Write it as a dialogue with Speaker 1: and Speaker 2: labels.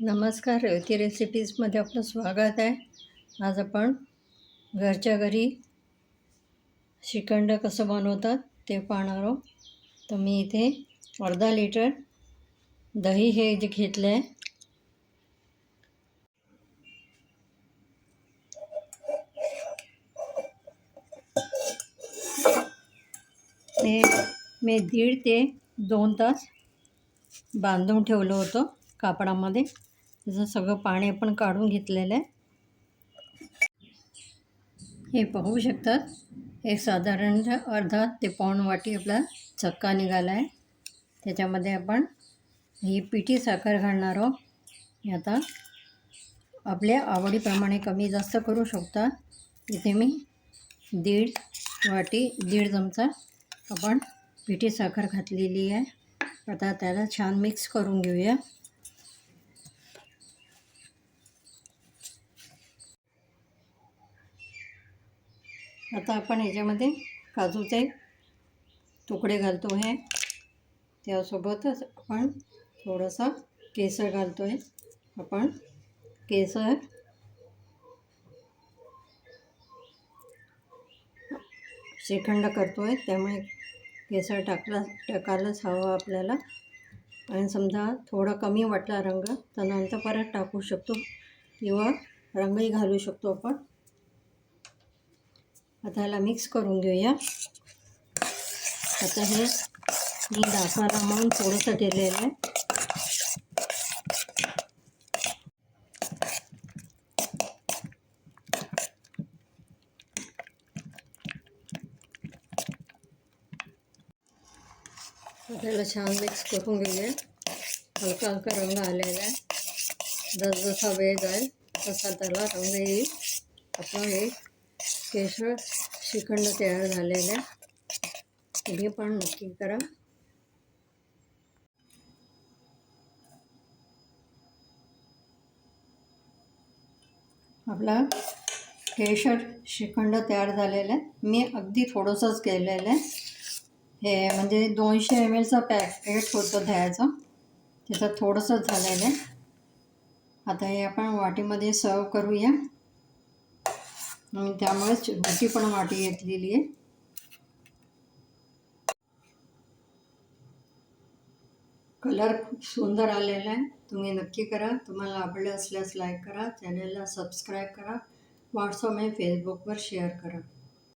Speaker 1: नमस्कार रेवती रेसिपीजमध्ये आपलं स्वागत आहे. आज आपण घरच्या घरी श्रीखंड कसं बनवतात ते पाहणार आहोत. तर मी इथे अर्धा लिटर दही हे जे घेतलं आहे. ते मी दीड ते दोन तास बांधून ठेवलं होतं. कापडामध्ये. त्याचं सगळं पाणी पण काढून घेतलेलं आहे. हे पाहू शकतात. एक साधारण अर्धा ते पाऊण वाटी आपला चक्का निघाला आहे. त्याच्यामध्ये आपण ही पिठी साखर घालणार आहोत. आता आपल्या आवडीप्रमाणे कमी जास्त करू शकता. इथे मी दीड वाटी दीड चमचा आपण पिठी साखर घातलेली आहे. आता त्याला छान मिक्स करून घेऊया. आता आपण ह्याच्यामध्ये काजूचे तुकडे घालतो आहे. त्यासोबतच आपण थोडंसं केसर घालतो आहे. आपण केसर श्रीखंड करतो आहे. त्यामुळे केसर टाकला टाकायलाच हवं आपल्याला. आणि समजा थोडा कमी वाटला रंग तर नंतर परत टाकू शकतो किंवा रंगही घालू शकतो आपण. आता ह्याला मिक्स करून घेऊया. आता हे मी दाखवायला म्हणून थोडंसं ठेवलेलं आहे. त्याला छान मिक्स करून घेऊया. हलका हलका रंग आलेला आहे. जसजसा वेळ जाईल तसा त्याला रंग येईल आपलं हे केशर श्रीखंड तयार झालेलं आहे. तुम्ही पण नक्की करा. आपला केशर श्रीखंड तयार झालेलं आहे. मी अगदी थोडंसंच केलेलं आहे. हे म्हणजे दोनशे एम एलचं पॅकेट होतं दह्याचं त्याचं थोडंसंच झालेलं आहे. आता हे आपण वाटीमध्ये सर्व करूया. आणि त्यामुळेच मोठी पण वाटी घेतलेली आहे. कलर खूप सुंदर आलेला आहे. तुम्ही नक्की करा. तुम्हाला आवडलं असल्यास लाईक करा. चॅनलला सबस्क्राईब करा. व्हॉट्सअप आणि फेसबुकवर शेअर करा.